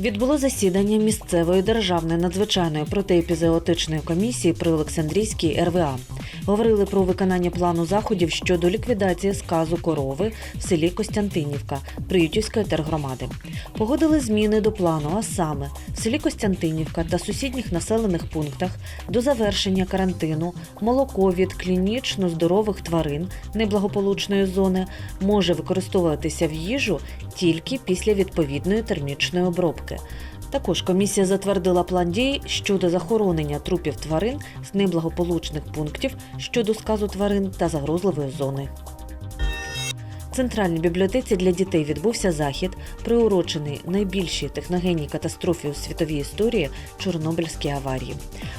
Відбуло засідання місцевої державної надзвичайної протиепізеотичної комісії при Олександрійській РВА. Говорили про виконання плану заходів щодо ліквідації сказу корови в селі Костянтинівка Приютівської тергромади. Погодили зміни до плану, а саме в селі Костянтинівка та сусідніх населених пунктах до завершення карантину молоко від клінічно здорових тварин неблагополучної зони може використовуватися в їжу тільки після відповідної термічної обробки. Також комісія затвердила план дій щодо захоронення трупів тварин з неблагополучних пунктів щодо сказу тварин та загрозливої зони. В Центральній бібліотеці для дітей відбувся захід, приурочений найбільшій техногенній катастрофі у світовій історії Чорнобильській аварії.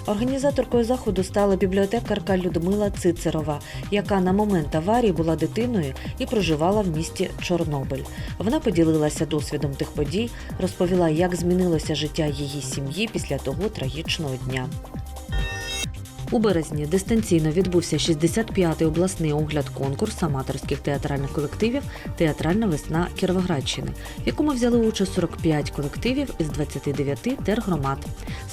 Організаторкою заходу стала бібліотекарка Людмила Цицерова, яка на момент аварії була дитиною і проживала в місті Чорнобиль. Вона поділилася досвідом тих подій, розповіла, як змінилося життя її сім'ї після того трагічного дня. У березні дистанційно відбувся 65-й обласний огляд конкурс аматорських театральних колективів Театральна весна Кіровоградщини, в якому взяли участь 45 колективів із 29 тергромад.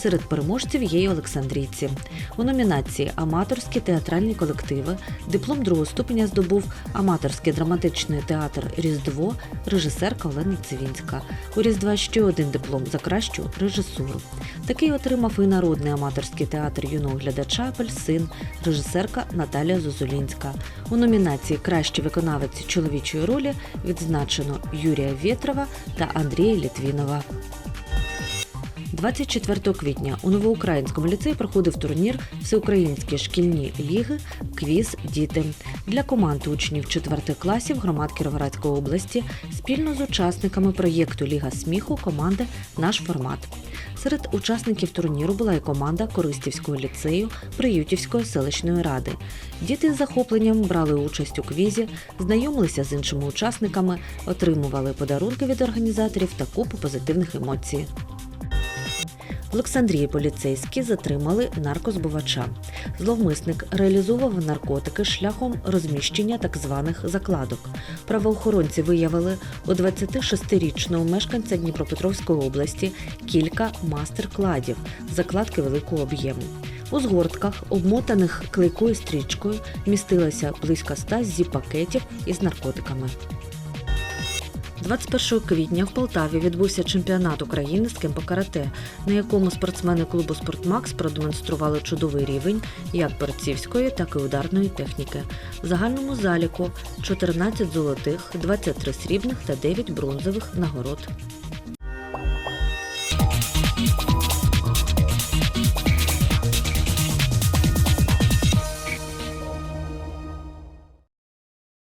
Серед переможців є й Олександрійці. У номінації Аматорські театральні колективи диплом другого ступеня здобув аматорський драматичний театр Різдво, режисерка Олена Цивінська. У Різдва ще один диплом за кращу режисуру. Такий отримав і народний аматорський театр юного глядача Апельсин, режисерка Наталія Зозулінська. У номінації Кращий виконавець чоловічої ролі відзначено Юрія Вєтрова та Андрія Літвінова. 24 квітня у новоукраїнському ліцеї проходив турнір Всеукраїнські шкільні ліги Квіз Діти для команд учнів 4 класів громад Кіровоградської області спільно з учасниками проєкту Ліга сміху команди Наш формат. Серед учасників турніру була і команда Користівського ліцею Приютівської селищної ради. Діти з захопленням брали участь у квізі, знайомилися з іншими учасниками, отримували подарунки від організаторів та купу позитивних емоцій. Олександрії поліцейські затримали наркозбувача. Зловмисник реалізовував наркотики шляхом розміщення так званих закладок. Правоохоронці виявили у 26-річного мешканця Дніпропетровської області кілька мастер-кладів, закладки великого об'єму. У згортках, обмотаних клейкою стрічкою, містилося близько 100 зіп-пакетів із наркотиками. 21 квітня в Полтаві відбувся чемпіонат України з кемпо-карате, на якому спортсмени клубу «Спортмакс» продемонстрували чудовий рівень як борцівської, так і ударної техніки. В загальному заліку 14 золотих, 23 срібних та 9 бронзових нагород.